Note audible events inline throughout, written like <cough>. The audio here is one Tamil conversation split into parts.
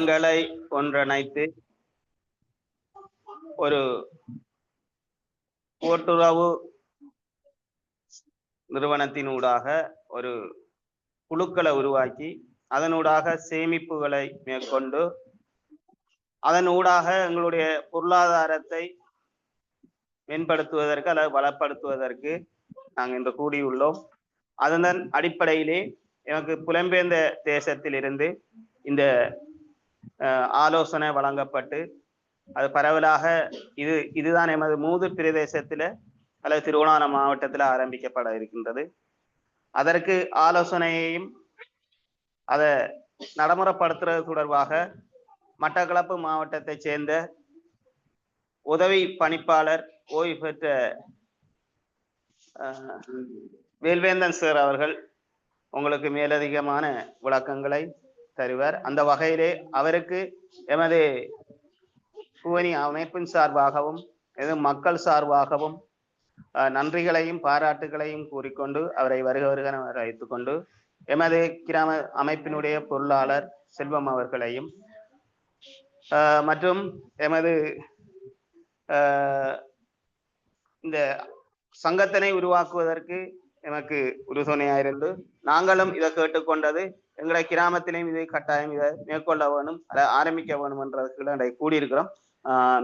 ங்களை ஒன்றிணைத்து ஒரு ஓட்டுறவு நிறுவனத்தினூடாக ஒரு குழுக்களை உருவாக்கி அதனூடாக சேமிப்புகளை மேற்கொண்டு அதனூடாக எங்களுடைய பொருளாதாரத்தை மேம்படுத்துவதற்கு அல்லது வளப்படுத்துவதற்கு நாங்கள் இன்று கூடியுள்ளோம். அதன் அடிப்படையிலே எனக்கு புலம்பெயர்ந்த தேசத்திலிருந்து இந்த ஆலோசனை வழங்கப்பட்டு அது பரவலாக இது இதுதான் எமது மூது பிரதேசத்தில் அல்லது திருவண்ணாமலை மாவட்டத்தில் ஆரம்பிக்கப்பட இருக்கின்றது. அதற்கு ஆலோசனையையும் அதை நடைமுறைப்படுத்துறது தொடர்பாக மட்டக்களப்பு மாவட்டத்தைச் சேர்ந்த உதவி பணிப்பாளர் ஓய்வு பெற்ற வேல்வேந்தன் சார் அவர்கள் உங்களுக்கு மேலதிகமான விளக்கங்களை தருவர். அந்த வகையிலே அவருக்கு எமது புவனி அமைப்பின் சார்பாகவும் எது மக்கள் சார்பாகவும் நன்றிகளையும் பாராட்டுகளையும் கூறிக்கொண்டு அவரை வருக வருகன வைத்துக் கொண்டு எமது கிராம அமைப்பினுடைய பொருளாளர் செல்வம் அவர்களையும் மற்றும் எமது இந்த சங்கத்தினை உருவாக்குவதற்கு எமக்கு உறுதுணையாயிருந்து நாங்களும் இதை கேட்டுக்கொண்டது எங்களுடைய கிராமத்திலையும் இதை கட்டாயம் இதை மேற்கொள்ள வேணும் அதை ஆரம்பிக்க வேணும் என்றதுக்கு கூடியிருக்கிறோம்.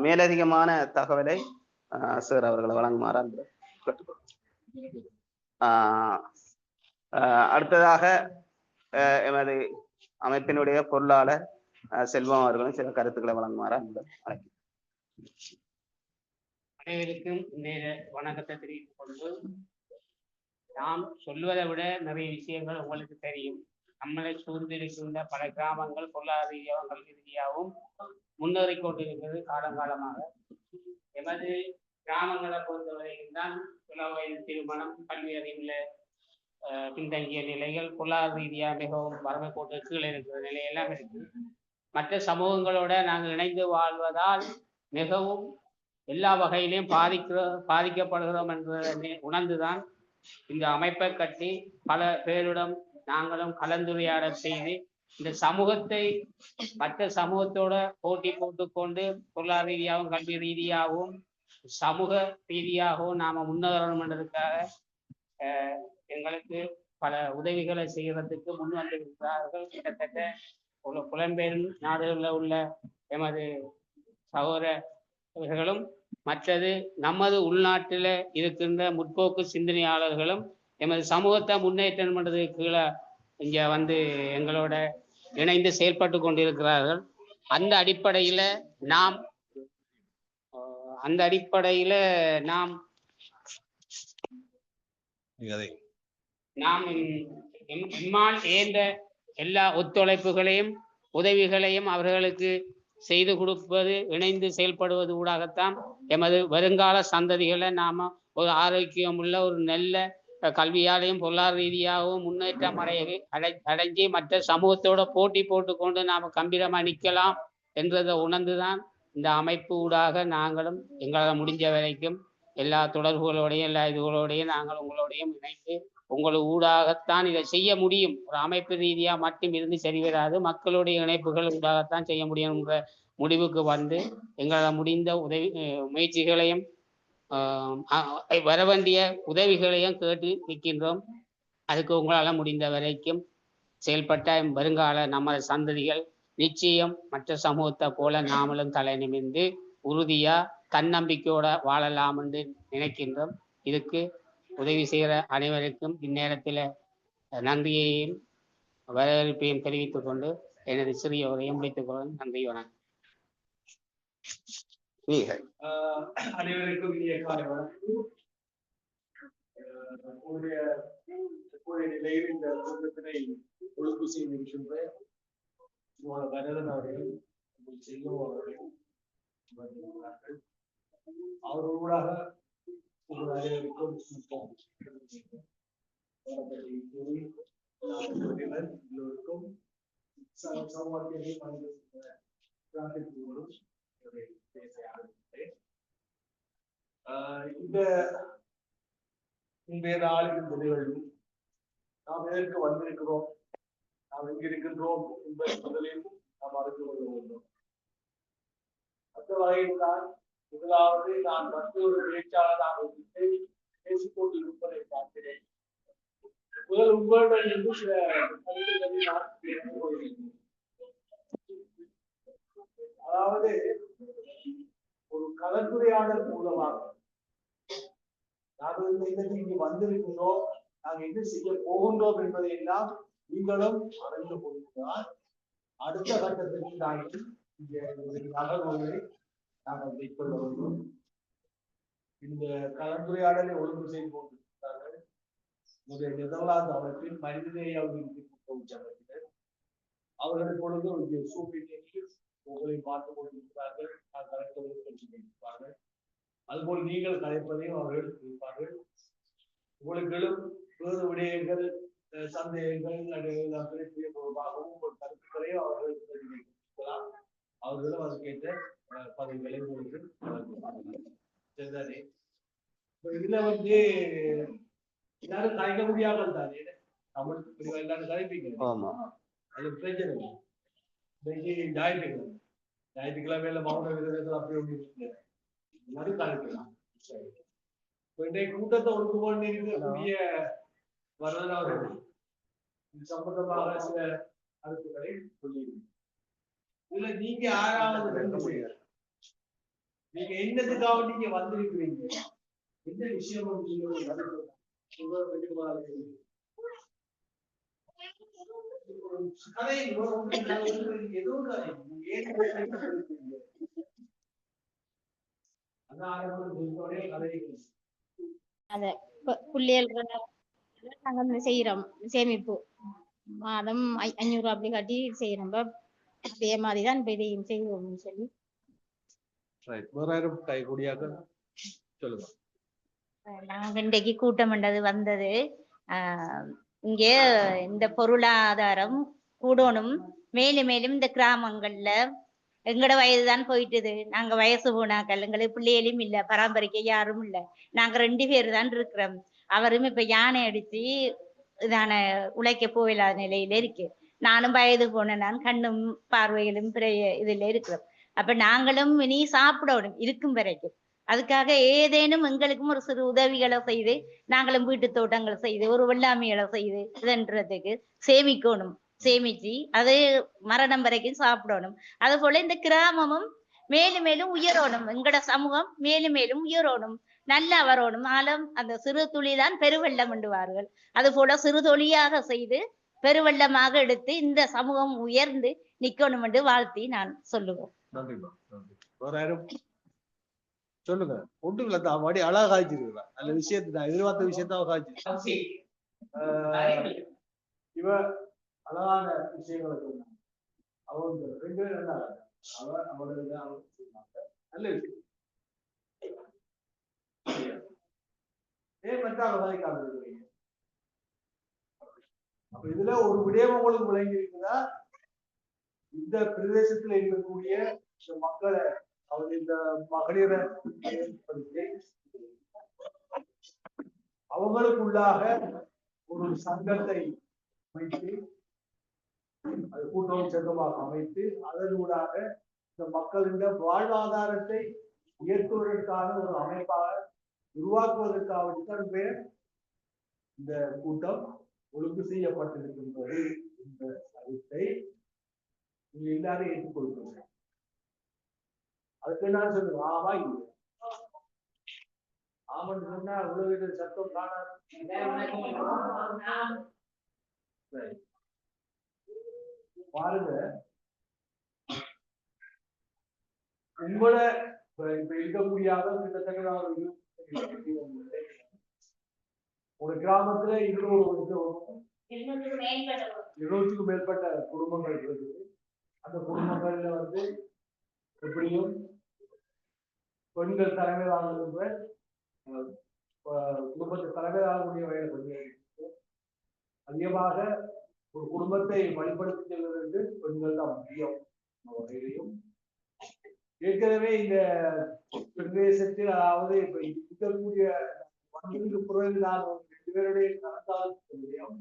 மேலதிகமான தகவலை சார் அவர்களை வழங்குமாறு அந்த ஆஹ் அடுத்ததாக எமது அமைப்பினுடைய பொருளாளர் செல்வம் அவர்களும் சில கருத்துக்களை வழங்குமாறு அந்த அழைக்கிறேன். அனைவருக்கும் நேர வணக்கத்தை தெரிவித்துக் கொண்டு நாம் சொல்வதை விட நிறைய விஷயங்கள் உங்களுக்கு தெரியும். நம்மளை சூழ்ந்திருக்கின்ற பல கிராமங்கள் பொருளாதார ரீதியாகவும் கல்வி ரீதியாகவும் முன்னேறிக் கொண்டிருக்கிறது காலங்காலமாக. எமது கிராமங்களை பொறுத்தவரையில் தான் இள வயது திருமணம் கல்வி அறிவில் பின்தங்கிய நிலைகள் பொருளாதார ரீதியாக மிகவும் வறுமை கோட்டு கீழே இருக்கிற நிலையெல்லாம் இருக்கு. மற்ற சமூகங்களோட நாங்கள் இணைந்து வாழ்வதால் மிகவும் எல்லா வகையிலையும் பாதிக்கிற பாதிக்கப்படுகிறோம் என்ற உணர்ந்துதான் இந்த அமைப்பை கட்டி பல பேரிடம் நாங்களும் கலந்துரையாடல் செய்து இந்த சமூகத்தை மற்ற சமூகத்தோட போட்டி போட்டுக்கொண்டு பொருளாதார ரீதியாகவும் கல்வி ரீதியாகவும் சமூக ரீதியாகவும் நாம முன்னேறணும் என்றதுக்காக எங்களுக்கு பல உதவிகளை செய்யறதுக்கு முன் வந்திருக்கிறார்கள். கிட்டத்தட்ட உள்ள புலம்பெயர் நாடுகளில் உள்ள எமது சகோதரர்களும் மற்றது நமது உள்நாட்டில் இருக்கின்ற முற்போக்கு சிந்தனையாளர்களும் எமது சமூகத்தை முன்னேற்றம் பண்ணுறதுக்கு கீழே இங்கே வந்து எங்களோட இணைந்து செயல்பட்டு கொண்டிருக்கிறார்கள். அந்த அடிப்படையில் நாம் அந்த அடிப்படையில் நாம் நாம் எம்மால் ஏந்த எல்லா ஒத்துழைப்புகளையும் உதவிகளையும் அவர்களுக்கு செய்து கொடுப்பது இணைந்து செயல்படுவது ஊடாகத்தான் எமது வருங்கால சந்ததிகளை நாம ஒரு ஆரோக்கியம் உள்ள ஒரு நல்ல கல்வியாலையும் பொருளாதார ரீதியாகவும் முன்னேற்றம் அடையவே அடை அடைஞ்சு மற்ற சமூகத்தோட போட்டி போட்டுக்கொண்டு நாம் கம்பீரமாக நிற்கலாம் என்றதை உணர்ந்துதான் இந்த அமைப்பு ஊடாக நாங்களும் எங்களால் முடிஞ்ச வரைக்கும் எல்லா தொடர்புகளோடையும் எல்லா இதுகளோடையும் நாங்கள் உங்களோடையும் இணைந்து உங்கள் ஊடாகத்தான் இதை செய்ய முடியும். ஒரு அமைப்பு ரீதியாக மட்டும் இருந்து சரி வராது. மக்களுடைய இணைப்புகள் ஊடாகத்தான் செய்ய முடியும்ன்ற முடிவுக்கு வந்து எங்களால் முடிந்த உதவி முயற்சிகளையும் வர வேண்டிய உதவிகளையும் கேட்டு நிற்கின்றோம். அதுக்கு உங்களால் முடிந்த வரைக்கும் செயல்பட்ட வருங்கால நமது சந்ததிகள் நிச்சயம் மற்ற சமூகத்தை போல நாமளும் தலை நிமிர்ந்து உறுதியா தன்னம்பிக்கையோட வாழலாம் என்று நினைக்கின்றோம். இதுக்கு உதவி செய்கிற அனைவருக்கும் இந்நேரத்தில் நன்றியையும் வரவேற்பையும் தெரிவித்துக் கொண்டு எனது சிறிய உரையை முடித்துக் கொள்ள நன்றி வணக்கம். நீங்கள் ஆஹ் அனைவருக்கும் இனிய காலை வணக்கம் ஆஹ் உங்களுடைய தற்போதைய நிலையில் இந்த கூட்டத்தினை ஒழுங்கு செய்திருக்கின்ற உங்களோட வரதன் அவர்கள் உங்கள் செல்வம் அவர்கள் வந்திருக்கிறார்கள் அவர்களூடாக உங்கள் அனைவருக்கும் வணக்கம். வணக்கத்தை கூறி நான் உங்களிடம் எல்லோருக்கும் ச- சமவாக்கியத்தை பணிந்து இந்த இன்றைய நாளில் இந்த நாம் எதற்கு வந்திருக்கிறோம்? நாம் எங்கிருக்கின்றோம் என்பதை முதலில் நாம் அறிந்து கொள்ள வேண்டும். அந்த வகையில் தான் முதலாவது நான் மற்றொரு பேச்சாளராக இருந்து பேசிக்கொண்டு இருப்பதை பார்க்கிறேன். முதல் உங்களிடம் இருந்து சில கருத்துக்களை நான் தெரிந்து கொள்கிறேன். அதாவது ஒரு கலந்துரையாடல் மூலமாக. நாங்கள் இந்த இடத்துக்கு இங்கு வந்திருக்கின்றோம். நாங்கள் என்ன செய்ய போகின்றோம் என்பதை எல்லாம் நீங்களும் அறிந்து கொள்கிறார் அடுத்த கட்டத்திற்கு நாங்கள் இந்த நகர்வுகளை நாங்கள் மேற்கொள்ள வேண்டும். இந்த கலந்துரையாடலை ஒழுங்கு செய்து கொண்டிருக்கிறார்கள். நெதர்லாந்து அமைப்பில் மனிதநேய அபிவிருத்தி அவர்கள் பொழுது இங்கே சூப்பில் உங்களை பார்த்து கொண்டிருக்கிறார்கள் நான் கலைப்பதை கொண்டிருப்பார்கள் அதுபோல் நீங்கள் கலைப்பதையும் அவர்கள் இருப்பார்கள் உங்களுக்கும் வேறு விடயங்கள் சந்தேகங்கள் பிரிப்பிய பொருளாகவும் உங்கள் கருத்துக்களையும் அவர்கள் தெரிவிக்கலாம். அவர்களும் அதுக்கேற்ற பதவிகளை உங்களுக்கு. சரிதானே? இதுல வந்து எல்லாரும் கலைக்க முடியாமல் தானே தமிழ் எல்லாரும் கலைப்பீங்க. ஆமா. அது பிரச்சனை இல்லை. இன்னைக்கு ஞாயிற்றுக்கிழமை. ஞாயிற்றுக்கிழமையில மௌன விரதங்கள் அப்படி ஒன்று இருக்கு. எல்லாரும் கலைக்கலாம் கூட்டத்தை ஒழுங்கு கொண்டு இருக்கக்கூடிய வரதன் அவர்கள் இது சம்பந்தமாக சில கருத்துக்களை சொல்லியிருக்கீங்க இதுல நீங்க பேர் நீங்க என்னதுக்காக நீங்க வந்திருக்கிறீங்க? என்ன விஷயம் நீங்க ஒரு கருத்து சொல்றது கண்டிப்பா இருக்கு. ஒரு கதை ஒரு ஒன்று நான் ஒரு ஏதோ ஒரு கதை நீங்க ஏன் இதை கைப்பற்றிருக்கீங்க? அந்த ஆரம்பத்தில் ஒரே கதை நாங்க வந்து செய்யறோம் சேமிப்பு மாதம் அஞ்சூறு ரூபா அப்படி கட்டி செய்யறோம் அதே மாதிரிதான் இப்ப இதையும் செய்வோம்னு சொல்லி நாங்க இன்றைக்கு கூட்டம் வந்தது ஆஹ் இங்கே இந்த பொருளாதாரம் கூடணும். மேலும் மேலும் இந்த கிராமங்கள்ல எங்கட வயதுதான் போயிட்டுது. நாங்க வயசு போனாக்கள் எங்களுக்கு பிள்ளைகளும் இல்ல பராமரிக்க யாரும் இல்ல. நாங்க ரெண்டு பேர் தான் இருக்கிறோம். அவரும் இப்ப யானை அடிச்சு இதான உழைக்க போயில்லாத நிலையில இருக்கு. நானும் வயது போன நான் கண்ணும் பார்வைகளும் பிற இதுல இருக்கிறோம். அப்ப நாங்களும் இனி சாப்பிடணும் இருக்கும் வரைக்கும். அதுக்காக ஏதேனும் எங்களுக்கும் ஒரு சிறு உதவிகளை செய்து நாங்களும் வீட்டு தோட்டங்கள் செய்து ஒரு வெள்ளாமைகளை செய்து இதுன்றதுக்கு சேமிக்கணும். சேமிச்சு அது மரணம் வரைக்கும் சாப்பிடணும். அது போல இந்த கிராமமும் மேலும் மேலும் உயரணும். எங்கட சமூகம் மேலும் மேலும் உயரணும். நல்லா வரணும். ஆலம் அந்த சிறு துளிதான் பெருவெள்ளம் என்றுவார்கள் அது போல சிறு தொழியாக செய்து பெருவெள்ளமாக எடுத்து இந்த சமூகம் உயர்ந்து நிக்கணும் என்று வாழ்த்தி நான் சொல்லுவோம் நன்றிமா நன்றி வேற யாரும் சொல்லுங்க. ஒன்றும் இல்ல தான் மடி அழகா காய்ச்சிருக்கா நல்ல விஷயத்தை நான் எதிர்பார்த்த விஷயத்த அவ காய்ச்சி இவ அழகான விஷயங்களை சொன்னாங்க. அவங்க ரெண்டு பேரும் நல்லா அவ அவளோட அவ சொன்னாங்க நல்ல விஷயம். ஏன் மட்டும் அவ கதைக்காம இருக்கிறீங்க அப்ப இதுல ஒரு விடயம் உங்களுக்கு விளங்கி இருக்குதா இந்த பிரதேசத்துல இருக்கக்கூடிய மக்களை அவர் இந்த மகளிரை ஏற்படுத்தி அவங்களுக்குள்ளாக ஒரு சங்கத்தை அமைத்து அது கூட்டம் சங்கமாக அமைத்து அதனூடாக இந்த மக்களின் வாழ்வாதாரத்தை உயர்த்துவதற்கான ஒரு அமைப்பாக உருவாக்குவதற்காக பேர் இந்த கூட்டம் ஒழுங்கு செய்யப்பட்டிருக்கின்றது இந்த கருத்தை நீங்க எல்லாரும் ஏற்றுக்கொள்கிறீங்க அதுக்கு என்ன சொல்லுங்க ஆமா இல்லை. ஆமான்னு சொன்னா உலகிட்ட சத்தம் காணாது. சரி. <laughs> பாருங்க. உங்களோட இப்ப இப்ப இருக்கக்கூடிய அளவு கிட்டத்தட்ட ஒரு கிராமத்துல இருநூறு இருநூற்றுக்கும் மேற்பட்ட குடும்பங்கள் இருக்குது. அந்த குடும்பங்கள்ல வந்து எப்படியும் பெண்கள் தலைமை அஹ், குடும்பத்தை தலைமை வாங்கக்கூடிய வயது அதிகமாக ஒரு குடும்பத்தை வழிபடுத்தி செல்வதற்கு பெண்கள் தான் முக்கியம் வகையிலையும் ஏற்கனவே இந்த பிரதேசத்தில் அதாவது இப்ப இருக்கக்கூடிய பண்டிகைக்கு பிறகு நான் ரெண்டு பேருடைய கலந்தாலும்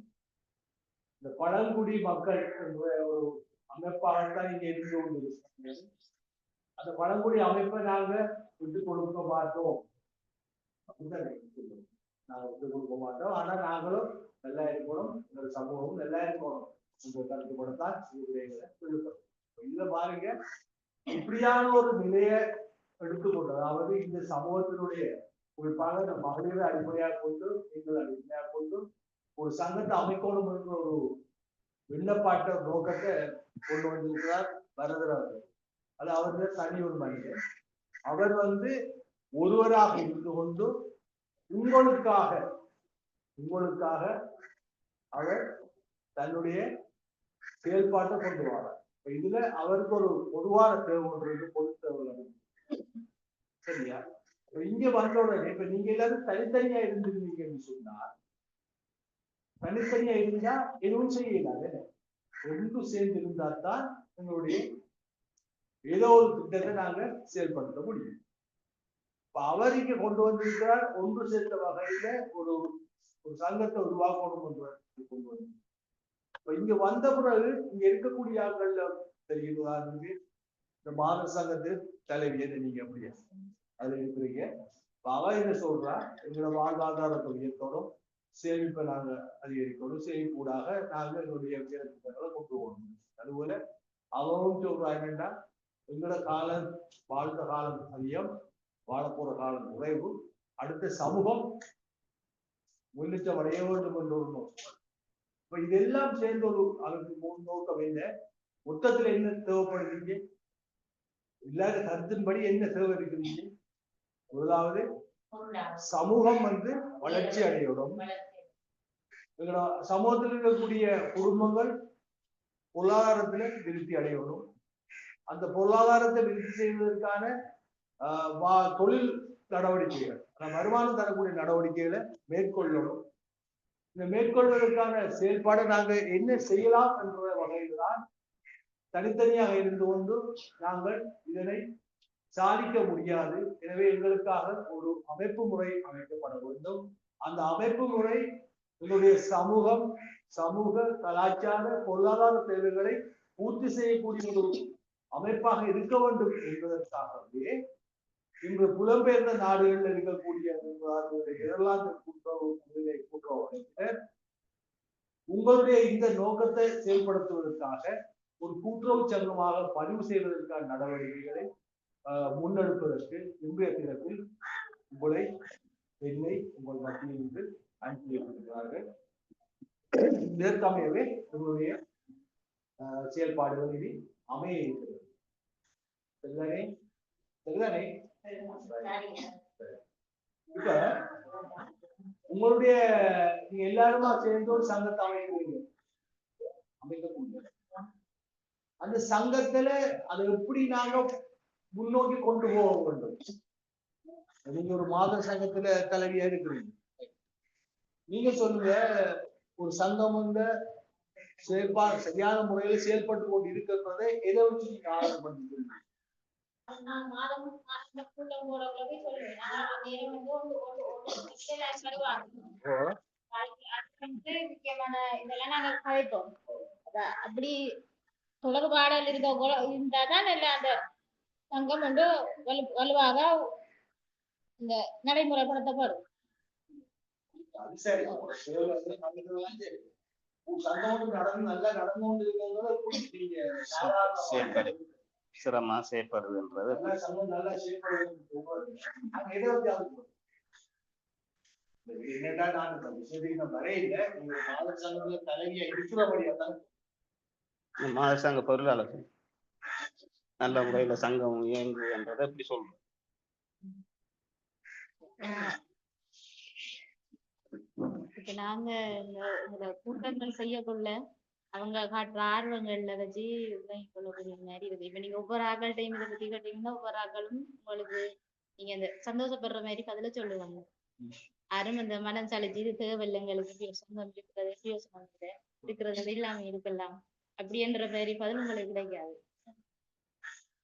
இந்த பழங்குடி மக்கள் என்ற ஒரு அமைப்பாகத்தான் இங்க இருந்து கொண்டிருக்கிறது அந்த பழங்குடி அமைப்பை நாங்க விட்டு கொடுக்க மாட்டோம் அப்படிதான் சொல்லுவோம். நாங்க விட்டு கொடுக்க மாட்டோம் ஆனா நாங்களும் நல்லா இருக்கணும் எங்கள் சமூகம் நல்லா இருக்கணும் உங்க கருத்துப்படத்தான் விடயங்களை இதுல பாருங்க. இப்படியான ஒரு நிலையை எடுத்துக்கொண்டு அதாவது இந்த சமூகத்தினுடைய குறிப்பாக இந்த மகளிரை அடிப்படையாக கொண்டு பெண்கள் அடிப்படையாக கொண்டு ஒரு சங்கத்தை அமைக்கணும் என்ற ஒரு விண்ணப்பாட்ட நோக்கத்தை கொண்டு வந்திருக்கிறார் வரதர் அவர்கள். அது அவருடைய தனி ஒரு மனிதர். அவர் வந்து ஒருவராக இருந்து கொண்டு உங்களுக்காக உங்களுக்காக அவர் தன்னுடைய செயல்பாட்டை கொண்டு வரார் இப்ப இதுல அவருக்கு ஒரு பொதுவான தேவை ஒன்று இருக்கு பொது தேவை சரியா? இப்ப இங்க வந்த உடனே இப்ப நீங்க எல்லாரும் தனித்தனியா இருந்திருந்தீங்கன்னு சொன்னா தனித்தனியா இருந்தா எதுவும் செய்யலாது ஒன்று சேர்ந்து இருந்தா தான் உங்களுடைய ஏதோ ஒரு திட்டத்தை நாங்க செயல்படுத்த முடியும். இப்ப அவர் இங்க கொண்டு வந்திருக்கிறார் ஒன்று சேர்ந்த வகையில ஒரு ஒரு சங்கத்தை உருவாக்கணும் என்று கொண்டு வந்து இப்ப இங்க வந்த பிறகு இங்க இருக்கக்கூடிய ஆட்கள்ல தெரியும் இந்த மாத சங்கத்து தலைவியை நீங்க அப்படியா? அதுல இருக்கிறீங்க. அவ என்ன சொல்றா? எங்களோட வாழ்வாதாரத்தை உயர்த்தணும் சேமிப்பை நாங்க அதிகரிக்கணும் சேமிப்பூடாக நாங்க எங்களுடைய கொண்டு போகணும். அதுபோல அவவும் சொல்றா என்னன்னா எங்களோட காலம் வாழ்ந்த காலம் அதிகம் வாழப்போற காலம் குறைவு அடுத்த சமூகம். முன்னிட்ட அடைய வேண்டும் என்ற ஒரு நோக்கம் இப்ப இதெல்லாம் சேர்ந்து ஒரு அதற்கு முன் நோக்கம் என்ன? மொத்தத்துல என்ன தேவைப்படுறீங்க இல்லாத கருத்தின்படி என்ன தேவை இருக்கிறீங்க முதலாவது சமூகம் வந்து வளர்ச்சி அடையணும். எங்களோட சமூகத்தில் இருக்கக்கூடிய குடும்பங்கள் பொருளாதாரத்துல திருப்தி அடையணும். அந்த பொருளாதாரத்தை விருத்தி செய்வதற்கான ஆஹ் வா- தொழில் நடவடிக்கைகள் அந்த வருமானம் தரக்கூடிய நடவடிக்கைகளை மேற்கொள்ளணும். இந்த மேற்கொள்வதற்கான செயல்பாடை நாங்க என்ன செய்யலாம் என்ற வகையில் தான் தனித்தனியாக இருந்து கொண்டு நாங்கள் இதனை சாதிக்க முடியாது. எனவே எங்களுக்காக ஒரு அமைப்பு முறை அமைக்கப்பட வேண்டும். அந்த அமைப்பு முறை எங்களுடைய சமூகம் சமூக கலாச்சார பொருளாதார தேவைகளை பூர்த்தி செய்யக்கூடிய ஒரு அமைப்பாக இருக்க வேண்டும் என்பதற்காகவே இன்று புலம்பெயர்ந்த நாடுகளில் இருக்கக்கூடிய உதாரணத்துக்கு கூட்டுறவு முறையை கூட்டுறவு உங்களுடைய இந்த நோக்கத்தை செயல்படுத்துவதற்காக ஒரு கூட்டுறவு சங்கமாக பதிவு செய்வதற்கான நடவடிக்கைகளை ஆஹ், முன்னெடுப்பதற்கு இன்றைய தினத்தில் உங்களை என்னை உங்கள் மத்தியில் இருந்து அனுப்பி வைத்திருக்கிறார்கள். இதற்கமையவே உங்களுடைய செயல்பாடுகள் இனி அமைய இருக்கிறது. சரிதானே சரிதானே இப்ப உங்களுடைய நீங்க எல்லாருமா சேர்ந்து ஒரு சங்கத்தை அமைக்கிறீங்க. அமைக்கக்கூடிய அந்த சங்கத்துல அதை எப்படி நாங்க முன்னோக்கி கொண்டு போக வேண்டும்? நீங்க ஒரு மாத சங்கத்துல தலைவியா இருக்கிறீங்க. நீங்க சொல்லுங்க ஒரு சங்கம் வந்து செயல்பா சரியான முறையில செயல்பட்டு கொண்டு இருக்கிறதை எதை வச்சு நீங்க ஆர்டர் பண்ணிக்கிறீங்க? நான் மாதம் மாதம் ஸ்கூல்ல போறவங்கள போய் சொல்லுவேன். நான் நேரம் வந்து வந்து முக்கியமான இதெல்லாம் நாங்க கழிப்போம் அத- அப்படி தொடர்பாடல் இருக்க இருந்தாதான் நல்ல அந்த சங்கம் வந்து வலு வலுவாக இந்த நடைமுறைப்படுத்தப்படும். அது சரி. நடந்து நல்லா நடந்து கொண்டு இருக்கிறத நீங்க செய்யப்படுதுன்றது செயல்படு. சிரமமா நான் வரையில மாத சங்கத்துல தலைவியா இருக்கிறபடியா தான் மாத சங்க பொருளாளர் நல்ல முறையில சங்கம் இயங்கு என்றதை எப்படி சொல்றோம் இப்ப நாங்க இந்த கூட்டங்கள் செய்யக்குள்ள அவங்க காட்டுற ஆர்வங்கள்ல வச்சு விளங்கி கொள்ளக்கூடிய மாதிரி இருக்கு. இப்ப நீங்க ஒவ்வொரு ஆக்கள்கிட்டையும் இதை பத்தி கேட்டீங்கன்னா ஒவ்வொரு ஆக்களும் உங்களுக்கு நீங்க அந்த சந்தோஷப்படுற மாதிரி பதில சொல்லுவாங்க. யாரும் இந்த மனம் சளிச்சு இது தேவையில்லைங்களுக்கு சொந்தம் இருக்கிறது யோசனை இருக்கிறது இல்லாம இருக்கலாம். அப்படின்ற மாதிரி பதில் உங்களுக்கு கிடைக்காது.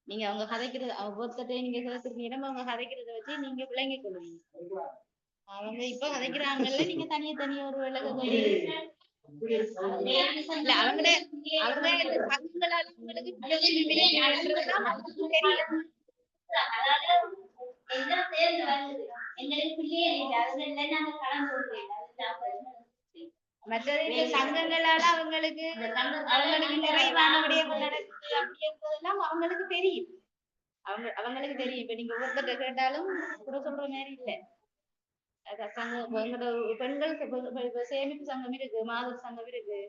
நீங்க அவங்க கதைக்கிறது ஒவ்வொருத்தையும் நீங்க கேட்கறீங்க அவங்க கதைக்கிறத வச்சு நீங்க விளங்கிக் கொள்வீங்க. அவங்க இப்ப கதைக்கிறாங்கல்ல நீங்க தனியா தனியா ஒரு விளக்க இல்ல அவங்க சங்கங்களால அவங்களுக்கு அவங்களுக்கு மற்றது சங்கங்களால அவங்களுக்கு அவங்களுக்கு நிறைவான விடயங்கள் நடக்குது அப்படின்றதெல்லாம் அவங்களுக்கு தெரியும். அவங்க அவங்களுக்கு தெரியும். இப்ப நீங்க ஒருத்தர் கேட்டாலும் கூட சொல்ற மாதிரி இல்ல. சங்கம் எங்களோட சேமிப்பு சங்கம் இருக்கு மாதர் சங்கம் இருக்கு.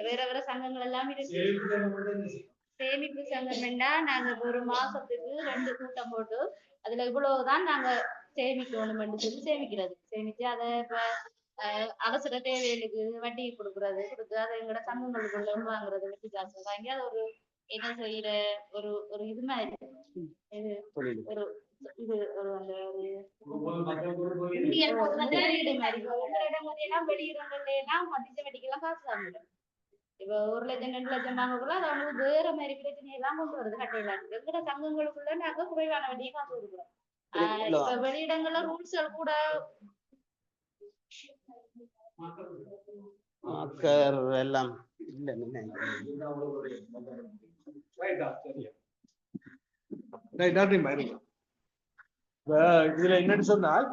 வேற வேற சங்கங்கள் எல்லாம் இருக்கு. சேமிப்பு சங்கம் என்றா நாங்க ஒரு மாசத்துக்கு ரெண்டு கூட்டம் போட்டு அதுல இவ்வளவுதான் நாங்க சேமிக்கணும் சொல்லி சேமிக்கிறது. சேமிச்சு அதை இப்ப அஹ், அவசர தேவைகளுக்கு வட்டி கொடுக்கறது கொடுத்து அதை எங்களோட சங்கங்களுக்குள்ள வாங்குறது வட்டி காசு வாங்கி அதை ஒரு என்ன செய்யற ஒரு ஒரு இது மாதிரி. இது ஒரு இது ஒரு அந்த ஒரு இந்தியன் முதலீடு மாதிரி முதலிடம் வந்து எல்லாம் வெளியிடங்கள்ல எல்லாம் மதிச்ச வட்டிக்கெல்லாம் காசு வாங்குறோம் இப்ப ஒரு லட்சம் ரெண்டு லட்சம் வாங்கக்குள்ள அது அவங்களுக்கு வேற மாதிரி பிரச்சனை எல்லாம் கொண்டு வருது கட்டையில எங்கட சங்கங்களுக்குள்ள நாங்க குறைவான வட்டியை காசு கொடுக்குறோம். ஆஹ் இப்ப வெளியிடங்கள்ல ரூல்ஸ்கள் கூட எல்லாம் இல்ல இதுல என்னன்னு சொன்னால்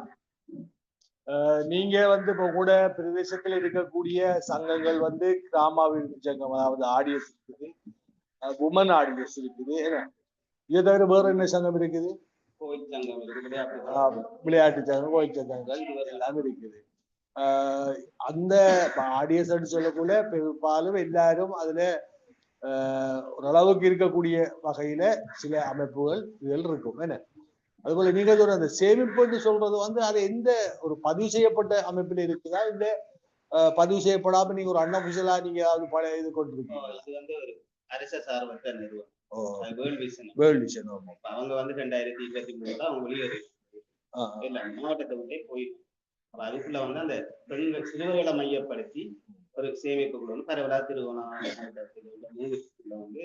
அஹ், நீங்க வந்து இப்ப கூட பிரதேசத்துல இருக்கக்கூடிய சங்கங்கள் வந்து கிராம அபிவிருத்தி சங்கம் அதாவது ஆடியஸ் இருக்குது உமன் ஆடியஸ் இருக்குது இதை தவிர வேற என்ன சங்கம் இருக்குது கோயில் சங்கம் இருக்கு, விளையாட்டு சங்கம். ஆஹ், விளையாட்டு சங்கம் கோயில் சங்கங்கள் இது எல்லாம் இருக்குது அந்த ஆடியஸ் சொல்லக்குள்ள பெரும்பாலும் எல்லாரும் அதுல ஓரளவுக்கு இருக்கக்கூடிய வகையில சில அமைப்புகள் இதுகள் இருக்கும். என்ன? அதுபோல நீங்க சொல்ற அந்த சேமிப்புன்னு சொல்றது வந்து அது எந்த ஒரு பதிவு செய்யப்பட்ட அமைப்பில் இருக்குதா? இல்ல பதிவு செய்யப்படாம நீங்க ஒரு அன்அபிஷியலா நீங்க அது பழைய இது கொண்டிருக்கீங்க அது வந்து ஒரு அரச சார்பற்ற நிறுவனம். வேர்ல்ட் விஷன் வேர்ல்ட் விஷன் அவங்க வந்து ரெண்டாயிரத்தி இருபத்தி மூணுல அவங்க வெளியேறி இல்ல மாவட்டத்தை விட்டே போயிருக்கு அப்ப அதுக்குள்ள வந்து அந்த பெண்கள் சிறுவர்களை மையப்படுத்தி ஒரு சேமிப்பு குழு வந்து பரவலா திருவோணம் வந்து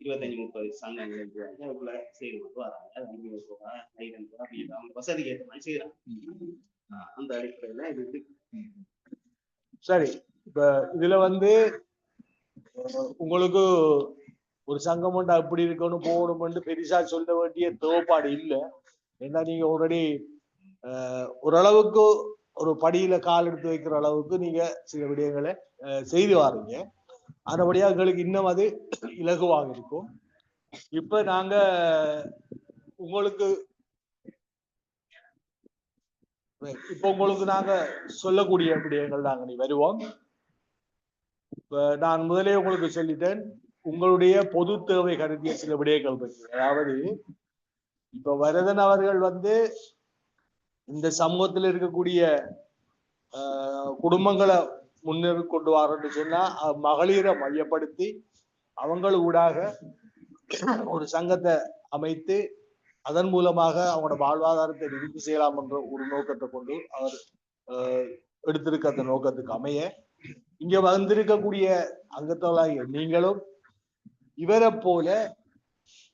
இருபத்தஞ்சு முப்பது சங்கங்கள் இருக்கு. அதுக்குள்ள செய்து கொண்டு வராங்க. அது ஐநூறு ரூபா ஐநூறு ரூபா அப்படி அவங்க வசதிக்கு ஏற்ற மாதிரி செய்யறாங்க அந்த அடிப்படையில இது இருக்கு. சரி. இப்ப இதுல வந்து உங்களுக்கு ஒரு சங்கம் உண்டு? அப்படி இருக்கணும் போகணும்னு பெருசா சொல்ல வேண்டிய தேவைப்பாடு இல்லை. ஏன்னா நீங்க ஆல்ரெடி ஓரளவுக்கு ஒரு படியில கால் எடுத்து வைக்கிற அளவுக்கு நீங்க சில விடயங்களை செய்து வாருங்க. ஆனபடியா எங்களுக்கு இன்னும் அது இலகுவாக இருக்கும். இப்ப நாங்க உங்களுக்கு இப்ப உங்களுக்கு நாங்க சொல்லக்கூடிய விடயங்கள் நாங்க நீ வருவோம். இப்ப நான் முதலே உங்களுக்கு சொல்லிட்டேன் உங்களுடைய பொது தேவை கருதிய சில விடயங்கள் இருக்கு அதாவது இப்ப வரதன் அவர்கள் வந்து இந்த சமூகத்துல இருக்கக்கூடிய ஆஹ், குடும்பங்களை முன்னேறி கொண்டு வரன்னு சொன்னா மகளிரை மையப்படுத்தி அவங்களூடாக ஒரு சங்கத்தை அமைத்து அதன் மூலமாக அவங்களோட வாழ்வாதாரத்தை நிறுத்தி செய்யலாம் என்ற ஒரு நோக்கத்தை கொண்டு அவர் எடுத்திருக்க அந்த நோக்கத்துக்கு அமைய இங்க வந்திருக்கக்கூடிய அங்கத்தவளாகிய நீங்களும் இவரை போல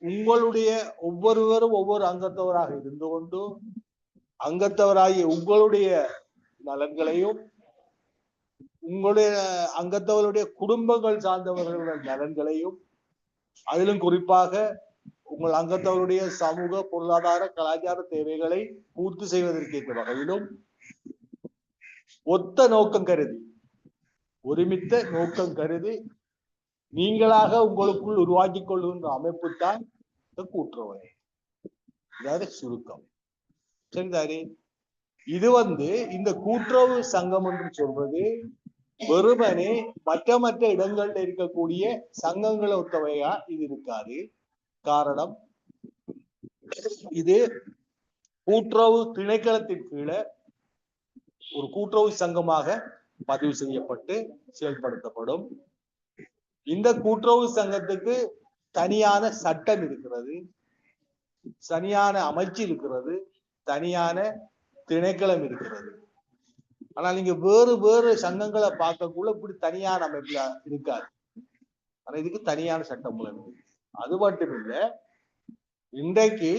உங்களுடைய ஒவ்வொருவரும் ஒவ்வொரு அங்கத்தவராக இருந்து கொண்டு அங்கத்தவராகிய உங்களுடைய நலன்களையும் உங்களுடைய அங்கத்தவருடைய குடும்பங்கள் சார்ந்தவர்களுடைய நலன்களையும் அதிலும் குறிப்பாக உங்கள் அங்கத்தவருடைய சமூக பொருளாதார கலாச்சார தேவைகளை பூர்த்தி செய்வதற்கேற்ற வகையிலும் ஒத்த நோக்கம் கருதி ஒருமித்த நோக்கம் கருதி நீங்களாக உங்களுக்குள் உருவாக்கி கொள்கின்ற அமைப்பு தான் இந்த கூட்டுறவு அதாவது சுருக்கம். சரிதாரி இது வந்து இந்த கூட்டுறவு சங்கம் என்று சொல்றது வெறுமனே மற்ற மற்ற இடங்கள்ல இருக்கக்கூடிய சங்கங்களை ஒத்தவையா இது இருக்காது. காரணம் இது கூட்டுறவு திணைக்களத்தின் கீழே ஒரு கூட்டுறவு சங்கமாக பதிவு செய்யப்பட்டு செயல்படுத்தப்படும். இந்த கூட்டுறவு சங்கத்துக்கு தனியான சட்டம் இருக்கிறது தனியான அமைச்சு இருக்கிறது. தனியான திணைக்களம் இருக்கிறது. ஆனா நீங்க வேறு வேறு சங்கங்களை பார்க்கக்குள்ள இப்படி தனியான அமைப்புல இருக்காது. ஆனா இதுக்கு தனியான சட்டம் இருக்கு. அது மட்டும் இல்ல இன்றைக்கு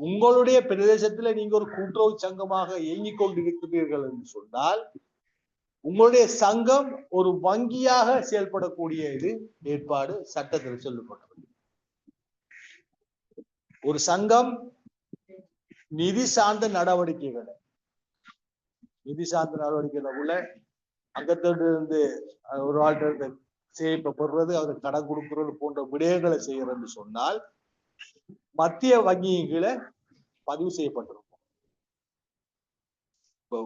உங்களுடைய பிரதேசத்துல நீங்க ஒரு கூட்டுறவு சங்கமாக இயங்கிக் கொண்டிருக்கிறீர்கள் என்று சொன்னால் உங்களுடைய சங்கம் ஒரு வங்கியாக செயல்படக்கூடிய இது ஏற்பாடு சட்டத்தில் சொல்லப்பட்டது. ஒரு சங்கம் நிதி சார்ந்த நடவடிக்கைகளை. நிதி சார்ந்த நடவடிக்கைகளை உள்ள அங்கத்தோடு இருந்து ஒரு ஆள்கிட்ட சேமிப்பை பெறுறது அவருக்கு கடன் கொடுக்கறது போன்ற விடயங்களை செய்யறதுன்னு சொன்னால் மத்திய வங்கிகளை பதிவு செய்யப்பட்டிருக்கும். இப்போ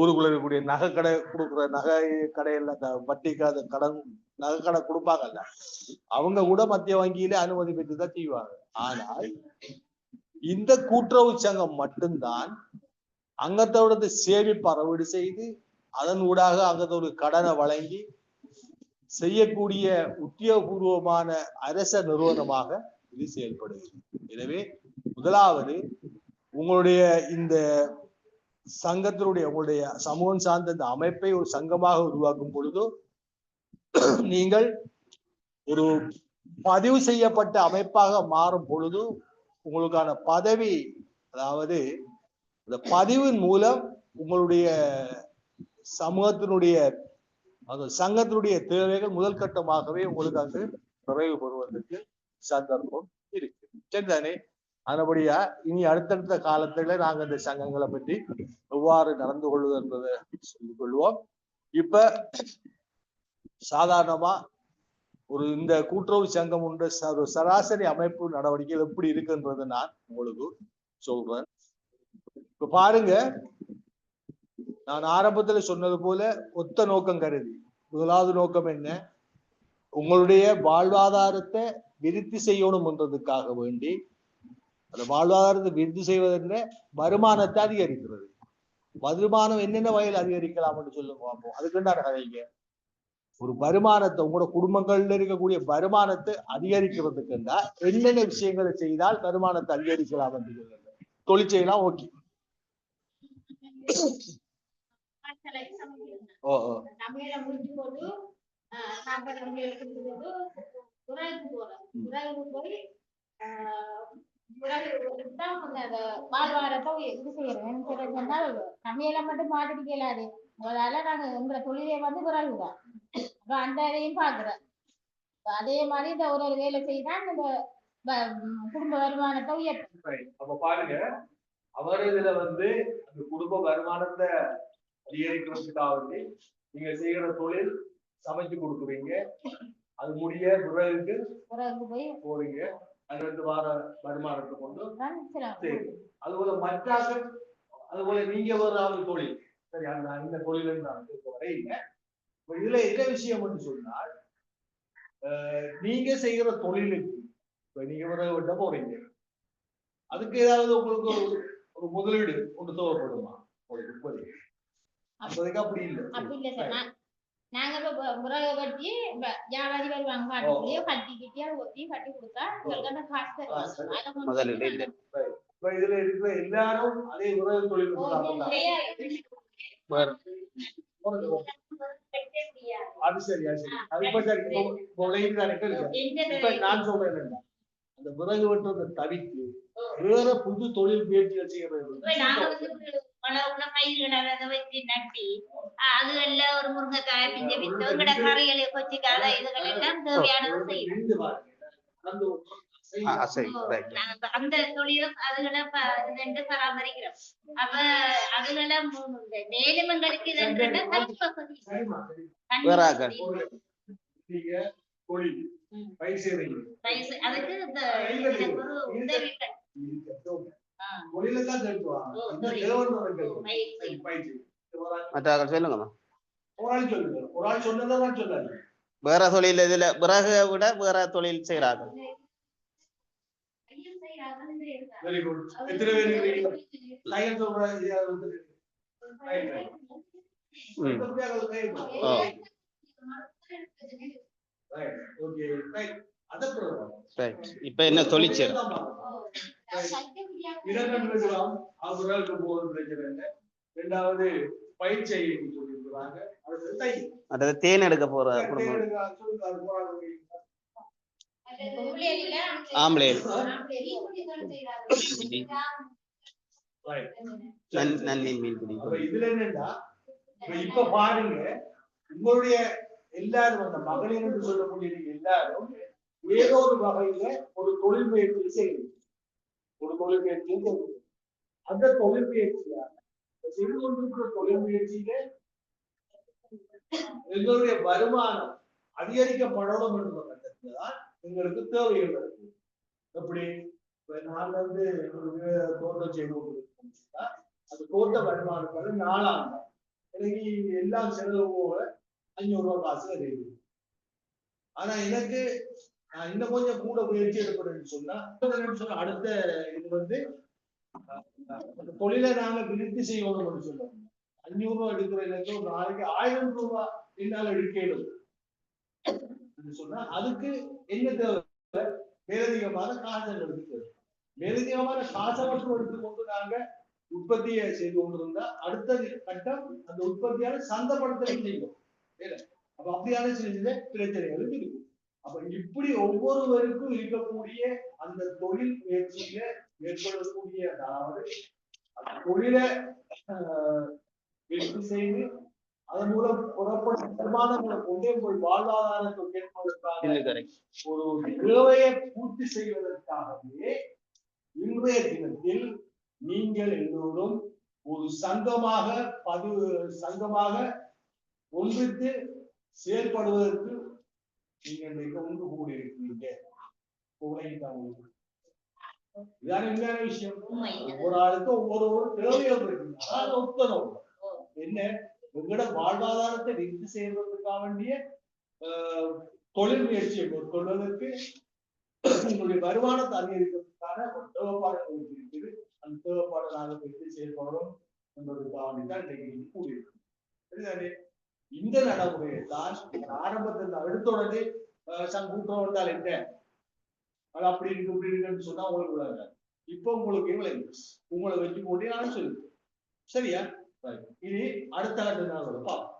ஊருக்குள்ள இருக்கக்கூடிய நகை கடை கொடுக்குற நகை கடையில அந்த வட்டிக்கு அந்த கடன் நகை கடை கொடுப்பாங்கல்ல அவங்க கூட மத்திய வங்கியில அனுமதி பெற்று தான் செய்வாங்க. ஆனால் இந்த கூட்டுறவு சங்கம் மட்டும்தான் அங்கத்தோடது சேமிப்பு அறவீடு செய்து அதன் ஊடாக அங்கத்தோடு கடனை வழங்கி செய்யக்கூடிய உத்தியோகபூர்வமான அரச நிறுவனமாக இது செயல்படுகிறது. எனவே முதலாவது உங்களுடைய இந்த சங்கத்தினுடைய உங்களுடைய சமூகம் சார்ந்த இந்த அமைப்பை ஒரு சங்கமாக உருவாக்கும் பொழுது நீங்கள் ஒரு பதிவு செய்யப்பட்ட அமைப்பாக மாறும் பொழுது உங்களுக்கான பதவி அதாவது இந்த பதிவின் மூலம் உங்களுடைய சமூகத்தினுடைய அந்த சங்கத்தினுடைய தேவைகள் முதல் கட்டமாகவே உங்களுக்கு அங்கு நிறைவு பெறுவதற்கு சந்தர்ப்பம் இருக்கு. சரிதானே அதனபடியா இனி அடுத்தடுத்த காலத்துல நாங்க இந்த சங்கங்களை பற்றி எவ்வாறு நடந்து கொள்வது என்பதை சொல்லிக் கொள்வோம். இப்ப சாதாரணமா ஒரு இந்த கூட்டுறவு சங்கம் உண்டு ச- சராசரி அமைப்பு நடவடிக்கைகள் எப்படி இருக்குன்றதை நான் உங்களுக்கு சொல்றேன். இப்ப பாருங்க நான் ஆரம்பத்துல சொன்னது போல ஒத்த நோக்கம் கருதி. முதலாவது நோக்கம் என்ன? உங்களுடைய வாழ்வாதாரத்தை விருத்தி செய்யணும்ன்றதுக்காக வேண்டி அந்த வாழ்வாதாரத்தை விருத்தி செய்வதென்ற வருமானத்தை அதிகரிக்கிறது. வருமானம் என்னென்ன வகையில் அதிகரிக்கலாம் என்று சொல்லுங்க பார்ப்போம். அதுக்குண்டான கதைங்க ஒரு வருமானத்தை உங்களோட குடும்பங்கள்ல இருக்கக்கூடிய வருமானத்தை அதிகரிக்கிறதுக்குண்டா என்னென்ன விஷயங்களை செய்தால் வருமானத்தை அதிகரிக்கலாம் என்று சொல்லுங்க. தொழில் செய்யலாம் ஓகே. ஓ வாழ்வாரத்தை இது சொன்னால் சமையலை மட்டும் மாட்டிட்டு கேளாது அதனால நாங்க எங்க தொழிலே வந்து விறகு தான் அப்ப அந்த இதையும் பாக்குறேன் அதே மாதிரி இந்த ஒரு ஒரு வேலை செய்தா இந்த குடும்ப வருமானத்தை உயர்த்தும். அப்ப பாருங்க. அவர் இதுல வந்து அந்த குடும்ப வருமானத்தை அதிகரிக்கிறதுக்காக வேண்டி நீங்க செய்யற தொழில் சமைச்சு கொடுக்குறீங்க. அது முடிய பிறகு உறவுக்கு போய் போறீங்க. அதுல இருந்து வார வருமானத்தை கொண்டு தான் சில- சரி. அதுபோல மற்றாக்கள் அதுபோல நீங்க ஒரு ஆள் தொழில். சரி அந்த இந்த தொழில் நான் வரையில. இப்ப இதுல என்ன விஷயம் என்று சொன்னால் நீங்க செய்கிற தொழிலுக்கு இப்ப நீங்க வெட்ட போறீங்க. அதுக்கு ஏதாவது உங்களுக்கு ஒரு முதலீடு ஒன்று தேவைப்படுமா? ஒரு இப்போதைக்கு அப்போதைக்கு அப்படி இல்லை. அப்படி இல்ல சார். நான் நாங்க புறவை கட்டி வியாபாரி வருவாங்க காட்டுக்குள்ளேயே கட்டி கட்டி அதை ஒட்டி கட்டி கொடுத்தா உங்களுக்கு அந்த காசு தருவாங்க. முதலீடு இல்லை. இப்ப இதுல இருக்கிற எல்லாரும் அதே உறவு தொழில் அது சரி அது சரி. அது இப்ப சரி. விளையுது தானே. இப்ப நான் சொல்றேன் அந்த விறகு வெட்டுறதை தவிர்த்து வேற புது தொழில் முயற்சிகள் செய்யறது இப்ப நாங்க வந்து ஒரு வளவுள்ள பயிர்களை அதை வச்சு நட்டி அஹ் அதுகள்ல ஒரு முருங்கைக்காய் பிஞ்சு வித்து எங்கட கறிகளை கொச்சிக்காத இதுகள் எல்லாம் தேவையானது செய்யணும் சரி அந்த தொழிலும் அதுகளை ரெண்டு பராமரிக்கிறோம். அப்ப அதுகளை மேலும் எங்களுக்கு அதுக்கு இந்த ஆள். மற்றாக்கள் சொல்லுங்கம்மா. ஒரு ஆள் சொல்லுங்க. வேற தொழில் இதுல விறகு விட வேற தொழில் செய்யறாங்க ஐயர் செய்யறாங்க, இந்த இருக்காங்க. வெரி குட் எத்தனை பேர் ரைட் இப்ப என்ன தொழில் செய்யறோம் இரண்டு இருக்கிறோம் அவர்களுக்கு போவது பிரச்சனை இல்லை. ரெண்டாவது பயிர் செய்ய சொல்லியிருக்கிறாங்க. அடுத்து தை. அதாவது தேன் எடுக்க போற குடும்பம் எடுக்க சொல்லுங்க அது போறாங்க ஆம்பளை ரைட் நன்- நன்னி பிடிக்கும் இதுல என்னன்னா இப்ப பாருங்க உங்களுடைய எல்லாரும் அந்த மகளிர் என்று சொல்லக்கூடிய எல்லாரும் ஏதோ ஒரு வகையில ஒரு தொழில் முயற்சி செய்யுங்க ஒரு தொழில் செய்யுங்க அந்த தொழில் முயற்சியா செய்து கொண்டிருக்கிற தொழில் முயற்சியில எங்களுடைய வருமானம் அதிகரிக்கப்படணும் என்ற கட்டத்துல தான் எங்களுக்கு தேவைகள் இருக்கு. எப்படி? நாள்ல நான் வந்து ஒரு தோட்டம் செய்து கொண்டிருக்கோம் சொன்னா, அந்த தோட்ட வருமானம் வந்து நாலாயிரம் எனக்கு எல்லாம் செலவு போக அஞ்சூறு ரூபாய் காசு கிடையாது ஆனா எனக்கு நான் இன்னும் கொஞ்சம் கூட முயற்சி எடுக்கணும்னு சொன்னா சொன்னா அடுத்த இது வந்து அந்த தொழிலை நாங்க விருத்தி செய்யணும்னு சொல்லுவோம் அஞ்சூறு ரூபாய் எடுக்கிற இலக்கு ஒரு நாளைக்கு ஆயிரம் ரூபாய் என்னால் எடுக்கணும் சொன்னா அதுக்கு என்ன தேவை? மேலதிகமான காசங்கள் எடுத்து மேலதிகமான காசை மட்டும் எடுத்துக்கொண்டு நாங்க உற்பத்தியை செய்து கொண்டிருந்தா அடுத்த கட்டம் அந்த உற்பத்தியால சந்தப்படுத்த செய்யும் அப்ப அப்படியான சில பிரச்சனைகள் பிரச்சனைகளும் இருக்கு அப்ப இப்படி ஒவ்வொருவருக்கும் இருக்கக்கூடிய அந்த தொழில் முயற்சியில ஏற்படக்கூடிய அதாவது அந்த தொழிலை ஆஹ், வெற்றி செய்து அதன் மூலம் புறப்படும் வருமானங்களை கொண்டே போய் வாழ்வாதாரத்தை கேட்பதற்காக ஒரு தேவையை பூர்த்தி செய்வதற்காகவே இன்றைய தினத்தில் நீங்கள் எல்லோரும் ஒரு சங்கமாக பதிவு சங்கமாக ஒன்றித்து செயல்படுவதற்கு நீங்கள் இன்றைக்கு ஒன்று கூடி இருக்கிறீங்க. இதான உண்மையான விஷயம். உண்மை. ஒவ்வொரு ஆளுக்கும் ஒவ்வொரு ஒரு தேவைகள் இருக்கு அதாவது ஒத்தனம் என்ன? உங்களோட வாழ்வாதாரத்தை விருத்தி செய்வதற்காக வேண்டிய ஆஹ், தொழில் முயற்சியை மேற்கொள்வதற்கு உங்களுடைய வருமானத்தை அதிகரிப்பதற்கான ஒரு தேவைப்பாடு உங்களுக்கு இருக்குது. அந்த தேவைப்பாடு நாங்கள் விருத்தி செயல்படுறோம் என்பதற்காக வேண்டி தான் இன்றைக்கு இது சரிதானே? இந்த நடைமுறையை தான் ஆரம்பத்தில் எடுத்த உடனே ஆஹ், கூட்டம் வந்தால் என்ன? அது அப்படி இருக்கு இப்படி இருக்குன்னு சொன்னா உங்களுக்கு விளங்காது. இப்ப உங்களுக்கு இவ்வளவு உங்களை வச்சு போட்டு நான் சரியா? இது அடுத்த ஆண்டு நான் பார்ப்போம்